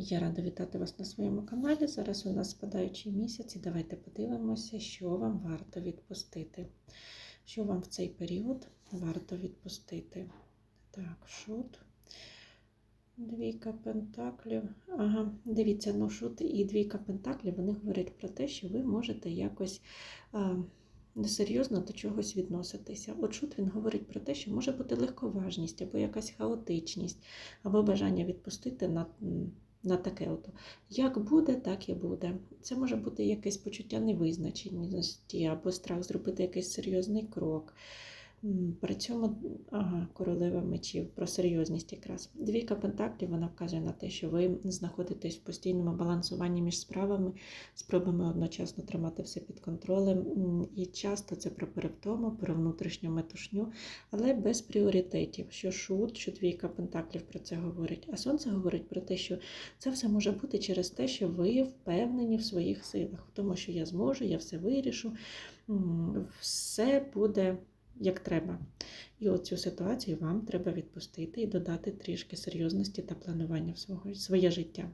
Я рада вітати вас на своєму каналі. Зараз у нас спадаючий місяць, і давайте подивимося, що вам варто відпустити. Що вам в цей період варто відпустити? Так, шут. Двійка пентаклів. Ага, дивіться, ну шут і двійка пентаклів вони говорять про те, що ви можете якось а, несерйозно до чогось відноситися. От шут він говорить про те, що може бути легковажність або якась хаотичність, або бажання відпустити на, на таке. От. Як буде, так і буде. Це може бути якесь почуття невизначеності, або страх зробити якийсь серйозний крок. Цьому ага, королева мечів про серйозність якраз. Двійка пентаклів вона вказує на те, що ви знаходитесь в постійному балансуванні між справами, спробами одночасно тримати все під контролем. І часто це про перевтому, про внутрішню метушню, але без пріоритетів. Що шут, що двійка пентаклів про це говорить. А сонце говорить про те, що це все може бути через те, що ви впевнені в своїх силах, в тому, що я зможу, я все вирішу, все буде як треба. І оцю ситуацію вам треба відпустити і додати трішки серйозності та планування в своє життя.